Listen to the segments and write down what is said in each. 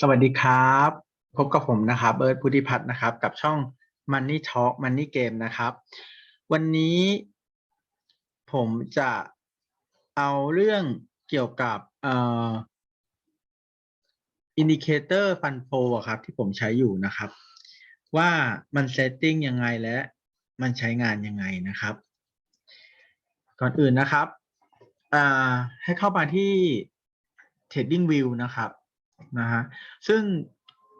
สวัสดีครับ พบกับผมนะครับเบิร์ดพุทธิพัฒน์นะครับ กับช่อง Money Talk Money Game นะครับ วันนี้ผมจะเอาเรื่องเกี่ยวกับเอ่ออินดิเคเตอร์ฟันโฟครับ ที่ผมใช้อยู่นะครับ ว่ามันเซตติ้งยังไงและมันใช้งานยังไงนะครับ ก่อนอื่นนะครับให้เข้ามาที่ Trading View นะครับ นะฮะซึ่ง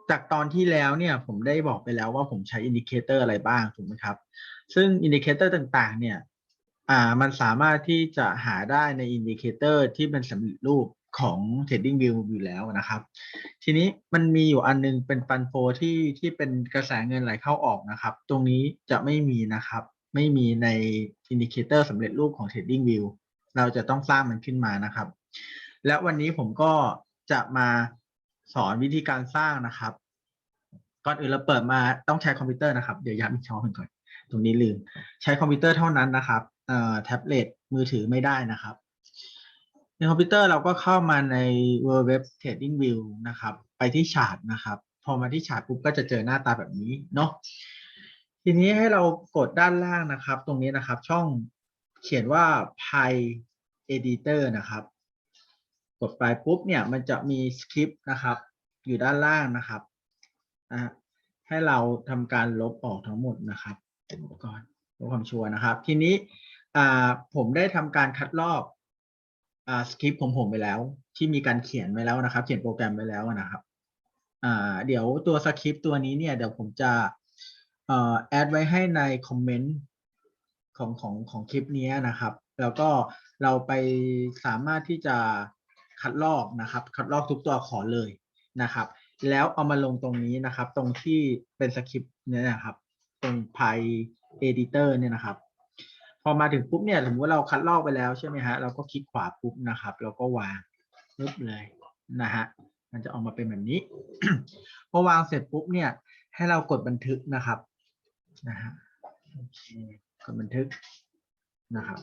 จากตอนที่แล้วเนี่ยผมได้บอกไปแล้วว่าผมใช้อินดิเคเตอร์อะไรบ้างถูกไหมครับ ซึ่งอินดิเคเตอร์ต่างๆ เนี่ยอ่ามันสามารถที่จะหาได้ในอินดิเคเตอร์ที่เป็นสำเร็จรูปของ Trading View อยู่แล้วนะครับ ทีนี้มันมีอยู่อันนึงเป็นฟันโฟที่ที่เป็นกระแสเงินไหลเข้าออกนะครับ ตรงนี้จะไม่มีนะครับ ไม่มีในอินดิเคเตอร์สำเร็จรูปของ Trading View เราจะต้องสร้างมันขึ้นมานะครับ และวันนี้ผมก็จะมา สอนวิธีการสร้างนะครับ ก่อนอื่นเราเปิดมาต้องใช้คอมพิวเตอร์นะครับ เดี๋ยวย้ำอีกช่องก่อน ตรงนี้ลืม ใช้คอมพิวเตอร์เท่านั้นนะครับเอ่อแท็บเล็ตมือถือไม่ได้นะครับ ในคอมพิวเตอร์เราก็เข้ามาใน World Web Trading View นะครับ ไปที่ชาร์ตนะครับ พอมาที่ชาร์ตปุ๊บก็จะเจอหน้าตาแบบนี้เนาะ ทีนี้ให้เรากดด้านล่างนะครับ ตรงนี้นะครับช่องเขียนว่า Pi Editor นะครับ กดไปปุ๊บเนี่ยมันจะมีสคริปต์นะครับ อยู่ด้านล่างนะครับนะให้เราทำการลบออกทั้งหมดนะครับก่อนเพื่อความชัวร์นะครับ ทีนี้ผมได้ทำการคัดลอกสคริปต์ของผมไปแล้ว ที่มีการเขียนไว้แล้วนะครับ เขียนโปรแกรมไว้แล้วนะครับเดี๋ยวตัวสคริปต์ตัวนี้เนี่ยเดี๋ยวผมจะแอดไว้ให้ในคอมเมนต์ของของของคลิปนี้นะครับ แล้วก็เราไปสามารถที่จะ คัดลอกนะครับ คัดลอกทุกตัวอักษรเลยนะครับ แล้วเอามาลงตรงนี้นะครับ ตรงที่เป็นสคริปต์เนี่ยนะครับ ตรง Pi Editor เนี่ยนะครับ พอมาถึงปุ๊บเนี่ยสมมติว่าเราคัดลอกไปแล้วใช่ไหมฮะเราก็คลิกขวาปุ๊บนะครับแล้วก็วางปุ๊บเลยนะฮะมันจะออกมาเป็นแบบนี้ พอวางเสร็จปุ๊บเนี่ย ให้เรากดบันทึกนะครับนะฮะกดบันทึกนะครับ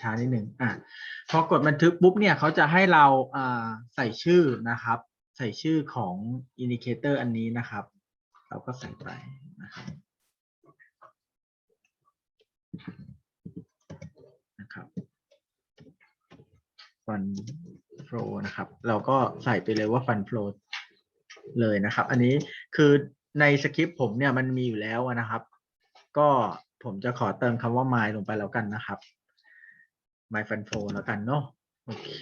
ช้านิดหนึ่งอะพอกดบันทึกปุ๊บเนี่ยเขาจะให้เราอ่าใส่ชื่อนะครับ ใส่ชื่อของอินดิเคเตอร์อันนี้นะครับ เราก็ใส่ไปนะครับนะครับฟันโฟนะครับ เราก็ใส่ไปเลยว่าฟันโฟเลยนะครับ อันนี้คือในสคริปต์ผมเนี่ยมันมีอยู่แล้วนะครับ ก็ผมจะขอเติมคำว่า my ลงไปแล้วกันนะครับ my fun flow แล้วกันเนาะโอเค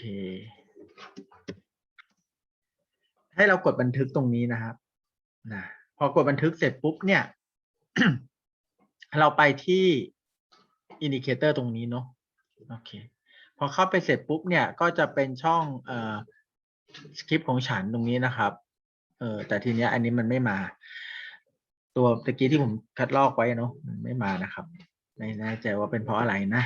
ให้เรากดบันทึกตรงนี้นะครับนะพอกดบันทึกเสร็จปุ๊บเนี่ย เราไปที่อินดิเคเตอร์ตรงนี้เนาะโอเค พอเข้าไปเสร็จปุ๊บเนี่ยก็จะเป็นช่องเอ่อสคริปต์ของฉันตรงนี้นะครับ เออแต่ทีเนี้ยอันนี้มันไม่มา ตัวตะกี้ที่ผมคัดลอกไว้เนาะมันไม่มานะครับ ไม่แน่ใจว่าเป็นเพราะอะไรนะ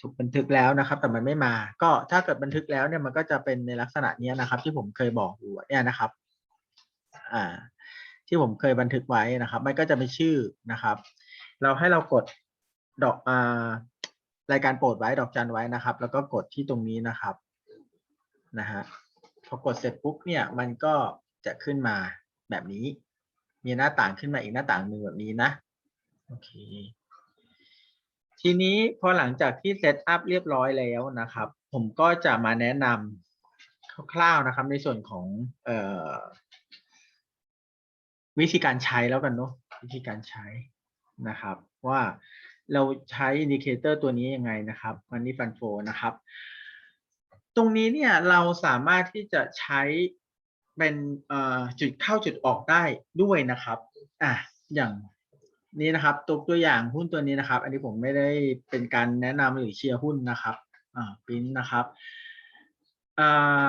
ถูกบันทึกแล้วนะครับ แต่มันไม่มา ก็ถ้าเกิดบันทึกแล้วเนี่ยมันก็จะเป็นในลักษณะนี้นะครับ ที่ผมเคยบอกอยู่เนี่ยนะครับอ่าที่ผมเคยบันทึกไว้นะครับ มันก็จะเป็นชื่อนะครับ เราให้เรากดดอกอ่ารายการโปรดไว้ดอกจันไว้นะครับ แล้วก็กดที่ตรงนี้นะครับนะฮะพอกดเสร็จปุ๊บเนี่ยมันก็จะขึ้นมาแบบนี้ มีหน้าต่างขึ้นมาอีกหน้าต่างหนึ่งแบบนี้นะโอเค ทีนี้พอหลังจากที่เซตอัพเรียบร้อยแล้วนะครับ ผมก็จะมาแนะนำคร่าวๆนะครับ ในส่วนของออวิธีการใช้แล้วกันเนาะวิธีการใช้นะครับ ว่าเราใช้อินดิเคเตอร์ตัวนี้ยังไงนะครับมันนี่ฟันโฟนะครับ ตรงนี้เนี่ยเราสามารถที่จะใช้เป็นจุดเข้าจุดออกได้ด้วยนะครับอะอย่าง นี้นะครับตัวตัวอย่างหุ้นตัวนี้นะครับ อันนี้ผมไม่ได้เป็นการแนะนำหรือเชียร์หุ้นนะครับอ่าปิ้นนะครับอ่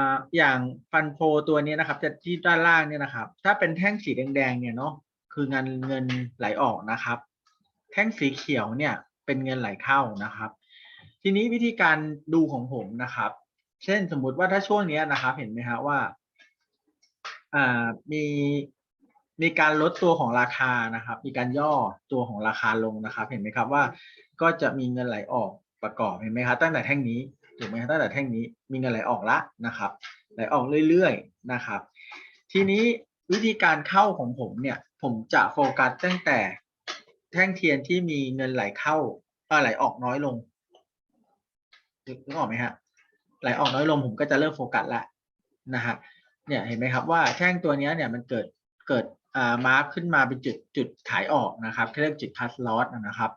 าอย่างฟันโฟตัวนี้นะครับ จะที่ด้านล่างเนี่ยนะครับ ถ้าเป็นแท่งสีแดงๆเนี่ยเนาะคือเงินเงินไหลออกนะครับ แท่งสีเขียวเนี่ยเป็นเงินไหลเข้านะครับ ทีนี้วิธีการดูของผมนะครับ เช่นสมมุติว่าถ้าช่วงนี้นะครับ เห็นไหมฮะว่าอ่ามี มีการลดตัวของราคานะครับ มีการย่อตัวของราคาลงนะครับ เห็นไหมครับว่าก็จะมีเงินไหลออกประกอบเห็นไหมครับตั้งแต่แท่งนี้ถูกไหมตั้งแต่แท่งนี้มีเงินไหลออกละนะครับไหลออกเรื่อยๆนะครับ ทีนี้วิธีการเข้าของผมเนี่ย ผมจะโฟกัสตั้งแต่แท่งเทียนที่มีเงินไหลเข้าเอ่อไหลออกน้อยลงนึกออกไหมฮะไหลออกน้อยลงผมก็จะเริ่มโฟกัสละนะฮะเนี่ยเห็นไหมครับว่าแท่งตัวนี้เนี่ยมันเกิดเกิด มาร์คขึ้นมาเป็นจุดจุดขายออกนะครับที่เรียกจุดคัสลอสนะครับ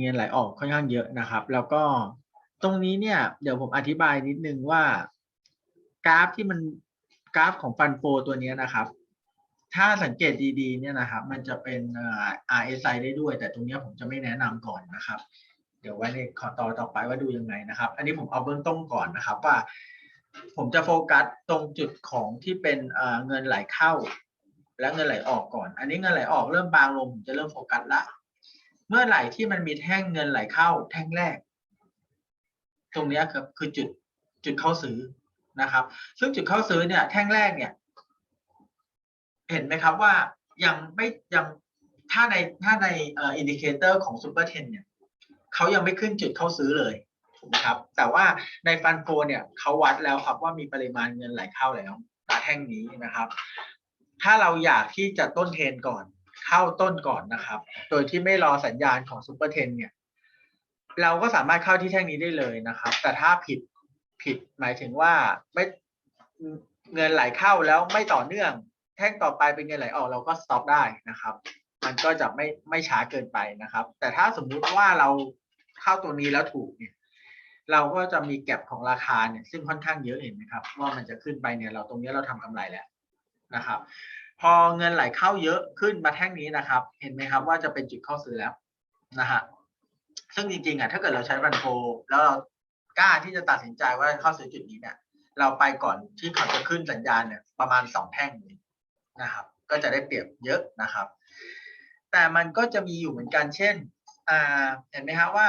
เงินไหลออกค่อนข้างเยอะนะครับ แล้วก็ตรงนี้เนี่ย เดี๋ยวผมอธิบายนิดนึงว่า กราฟที่มันกราฟของฟันโฟตัวนี้นะครับ ถ้าสังเกตดีๆ เนี่ยนะครับ มันจะเป็น RSI ได้ด้วย แต่ตรงนี้ผมจะไม่แนะนำก่อนนะครับ เดี๋ยวไว้ในขอต่อต่อไปว่าดูยังไงนะครับ อันนี้ผมเอาเบื้องต้นก่อนนะครับว่า ผมจะโฟกัสตรงจุดของที่เป็นเงินไหลเข้า และเงินไหลออกก่อน อันนี้เงินไหลออกเริ่มบางลงผมจะเริ่มโฟกัสละ เมื่อไหร่ที่มันมีแท่งเงินไหลเข้า แท่งแรก ตรงนี้ยคือคือจุดจุดเข้าซื้อนะครับ ซึ่งจุดเข้าซื้อเนี่ย แท่งแรกเนี่ย เห็นไหมครับว่ายังไม่ยังถ้าในถ้าในอินดิเคเตอร์ของซูเปอร์เทนเนี่ยเขายังไม่ขึ้นจุดเข้าซื้อเลยูกครับ แต่ว่าในฟันโฟเนี่ยเขาวัดแล้วครับว่ามีปริมาณเงินไหลเข้าแล้วตาแท่งนี้นะครับ ถ้าเราอยากที่จะต้นเทนก่อน เข้าต้นก่อนนะครับ โดยที่ไม่รอสัญญาณของซูเปอร์เทนเนี่ย เราก็สามารถเข้าที่แท่งนี้ได้เลยนะครับ แต่ถ้าผิดผิดหมายถึงว่าไม่เงินไหลเข้าแล้วไม่ต่อเนื่อง แท่งต่อไปเป็นเงินไหลออกเราก็สต็อปได้นะครับ มันก็จะไม่ไม่ช้าเกินไปนะครับ แต่ถ้าสมมุติว่าเราเข้าตัวนี้แล้วถูกเนี่ย เราก็จะมีแก็บของราคาเนี่ยซึ่งค่อนข้างเยอะเห็นไหมครับว่ามันจะขึ้นไปเนี่ยเราตรงนี้เราทำกำไรแล้วนะครับ พอเงินไหลเข้าเยอะขึ้นมาแท่งนี้นะครับ เห็นไหมครับว่าจะเป็นจุดเข้าซื้อแล้วนะฮะซึ่งจริงๆอะถ้าเกิดเราใช้บันโฟแล้วเรากล้าที่จะตัดสินใจว่าเข้าซื้อจุดนี้เนี่ยเราไปก่อนที่เขาจะขึ้นสัญญาณเนี่ยประมาณสองแท่งเลยนะครับ ก็จะได้เปรียบเยอะนะครับ แต่มันก็จะมีอยู่เหมือนกันเช่นอ่าเห็นไหมครับว่า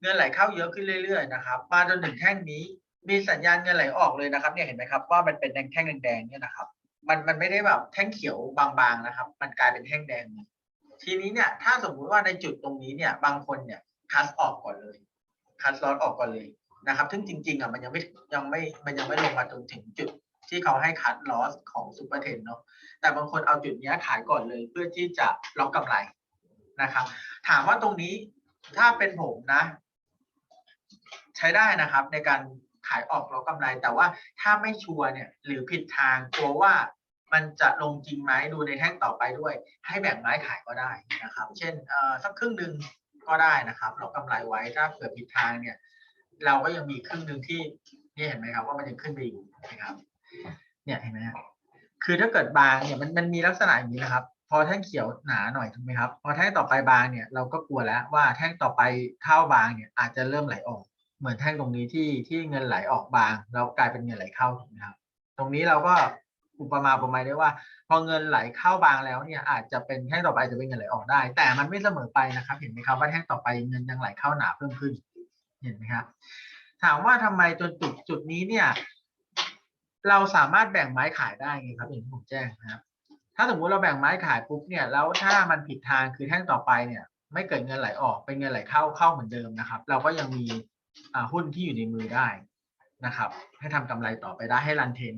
เงินไหลเข้าเยอะขึ้นเรื่อยๆนะครับมาจนถึงแท่งนี้มีสัญญาณเงินไหลออกเลยนะครับ เนี่ยเห็นไหมครับว่ามันเป็นแท่งแดงๆเนี่ยนะครับ มันมันไม่ได้แบบแท่งเขียวบางๆนะครับ มันกลายเป็นแท่งแดงทีนี้เนี่ย ถ้าสมมุติว่าในจุดตรงนี้เนี่ย บางคนเนี่ยคัสออกก่อนเลยคัสลอสออกก่อนเลยนะครับซึ่งจริงๆอะมันยังไม่ยังไม่มันยังไม่ลงมาตรงถึงจุดที่เขาให้คัดลอสของซูเปอร์เทนเนาะแต่บางคนเอาจุดนี้ขายก่อนเลยเพื่อที่จะล็อกกำไรนะครับ ถามว่าตรงนี้ถ้าเป็นผมนะ ใช้ได้นะครับในการขายออกล็อกำไร แต่ว่าถ้าไม่ชัวร์เนี่ยหรือผิดทางกลัวว่ามันจะลงจริงไหมดูในแท่งต่อไปด้วย ให้แบ่งไม้ขายก็ได้นะครับ เช่นสักครึ่งหนึ่งก็ได้นะครับล็อกกำไรไว้ถ้าเผื่อผิดทางเนี่ย เราก็ยังมีครึ่งหนึ่งที่นี่เห็นไหมครับ ว่ามันยังขึ้นไปอยู่นะครับ เนี่ยเห็นไหมครับคือถ้าเกิดบางเนี่ยมันมันมีลักษณะอย่างนี้นะครับ พอแท่งเขียวหนาหน่อยถูกไหมครับ พอแท่งต่อไปบางเนี่ยเราก็กลัวแล้วว่าแท่งต่อไปเข้าบางเนี่ยอาจจะเริ่มไหลออก เหมือนแท่งตรงนี้ที่ที่เงินไหลออกบางแล้วกลายเป็นเงินไหลเข้าถูกไหมครับ ตรงนี้เราก็อุปมาอุปไมยได้ว่า พอเงินไหลเข้าบางแล้วเนี่ยอาจจะเป็นแท่งต่อไปจะเป็นเงินไหลออกได้ แต่มันไม่เสมอไปนะครับ เห็นไหมครับว่าแท่งต่อไปเงินยังไหลเข้าหนาเพิ่มขึ้น เห็นไหมครับ ถามว่าทำไมจนจุดจุดนี้เนี่ย เราสามารถแบ่งไม้ขายได้ไงครับอย่างที่ผมแจ้งนะครับ ถ้าสมมุติเราแบ่งไม้ขายปุ๊บเนี่ยแล้วถ้ามันผิดทางคือแท่งต่อไปเนี่ย ไม่เกิดเงินไหลออกเป็นเงินไหลเข้าเข้าเหมือนเดิมนะครับ เราก็ยังมี หุ้นที่อยู่ในมือได้นะครับ ให้ทำกำไรต่อไปได้ให้รันเทน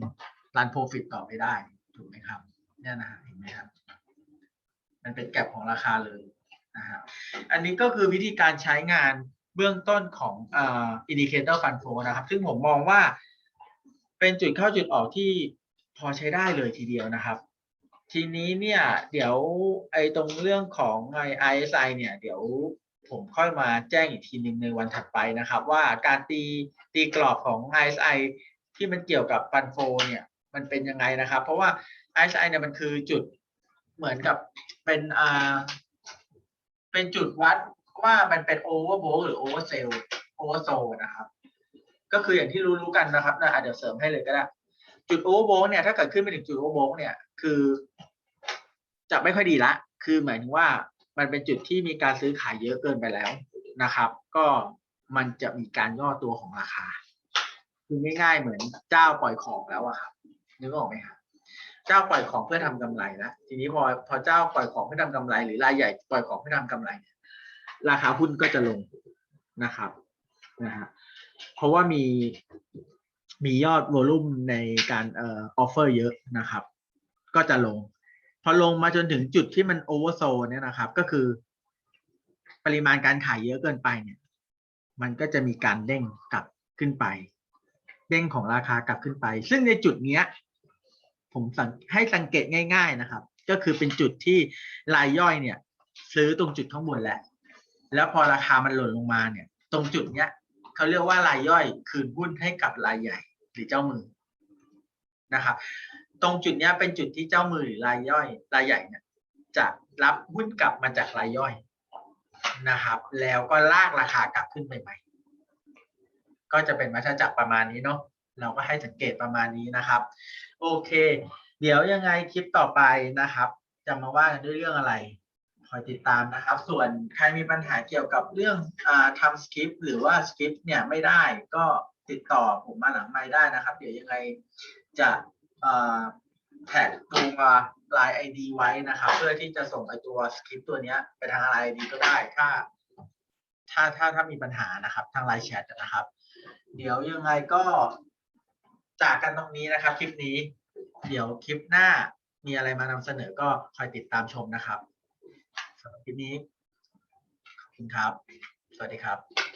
รันโปรฟิตต่อไปได้ถูกไหมครับเนี่ยนะฮะเห็นไหมครับ มันเป็นแก็บของราคาเลยนะครับอันนี้ก็คือวิธีการใช้งานเบื้องต้นของอินดิเคเตอร์ฟันโฟนะครับ ซึ่งผมมองว่าเป็นจุดเข้าจุดออกที่พอใช้ได้เลยทีเดียวนะครับ ทีนี้เนี่ย เดี๋ยวไอ้ตรงเรื่องของไอ ISI เนี่ย เดี๋ยว ผมค่อยมาแจ้งอีกทีหนึ่งในวันถัดไปนะครับ ว่าการตีตีกรอบของ ISI ที่มันเกี่ยวกับฟันโฟเนี่ยมันเป็นยังไงนะครับ เพราะว่า ISI เนี่ยมันคือจุดเหมือนกับเป็นอ่าเป็นจุดวัดว่ามันเป็น overbought หรือ oversell oversold นะครับ ก็คืออย่างที่รู้ๆกันนะครับนะเดี๋ยวเสริมให้เลยก็ได้ จุดโอเวอร์โบเนี่ยถ้าเกิดขึ้นไปถึงจุดโอเวอร์โบเนี่ยคือ จะไม่ค่อยดีละ คือหมายถึงว่า มันเป็นจุดที่มีการซื้อขายเยอะเกินไปแล้วนะครับ ก็มันจะมีการย่อตัวของราคา คือง่ายๆเหมือนเจ้าปล่อยของแล้วอะครับนึกออกไหมครับเจ้าปล่อยของเพื่อทำกำไรแล้วทีนี้พอพอเจ้าปล่อยของเพื่อทำกำไร หรือรายใหญ่ปล่อยของเพื่อทำกำไรเนี่ยราคาหุ้นก็จะลงนะครับนะฮะเพราะว่ามีมียอดวอลุ่มในการเอ่อออฟเฟอร์เยอะนะครับ ก็จะลง พอลงมาจนถึงจุดที่มันโอเวอร์โซเนี่ยนะครับ ก็คือ ปริมาณการขายเยอะเกินไปเนี่ย มันก็จะมีการเด้งกลับขึ้นไป เด้งของราคากลับขึ้นไป ซึ่งในจุดเนี้ย ผมสังให้สังเกตง่าย ๆนะครับ ก็คือเป็นจุดที่รายย่อยเนี่ย ซื้อตรงจุดข้างบนแหละ แล้วพอราคามันหล่นลงมาเนี่ย ตรงจุดเนี้ยเขาเรียกว่ารายย่อยคืนหุ้นให้กับรายใหญ่หรือเจ้ามือนะครับ ตรงจุดนี้เป็นจุดที่เจ้ามือหรือรายย่อย รายใหญ่เนี่ยจะรับหุ้นกลับมาจากรายย่อยนะครับ แล้วก็ลากราคากลับขึ้นไปใหม่ ก็จะเป็นวัฏจักรประมาณนี้เนาะเราก็ให้สังเกตประมาณนี้นะครับ โอเค เดี๋ยวยังไงคลิปต่อไปนะครับ จะมาว่ากันด้วยเรื่องอะไรคอยติดตามนะครับ ส่วนใครมีปัญหาเกี่ยวกับเรื่องอทำสคริปต์หรือว่าสคริปต์เนี่ยไม่ได้ก็ติดต่อผมมาหลังไม่ได้นะครับ เดี๋ยวยังไงจะ แท็กตัว Line ID ไว้นะครับ เพื่อที่จะส่งไอตัวสคริปต์ตัวนี้ไปทาง Line ID ก็ได้ถ้า ถ้าถ้าถ้ามีปัญหานะครับ ทางไลน์แชทนะครับ เดี๋ยวยังไงก็จากกันตรงนี้นะครับ คลิปนี้ เดี๋ยวคลิปหน้ามีอะไรมานำเสนอก็คอยติดตามชมนะครับสำหรับคลิปนี้ ขอบคุณครับ สวัสดีครับ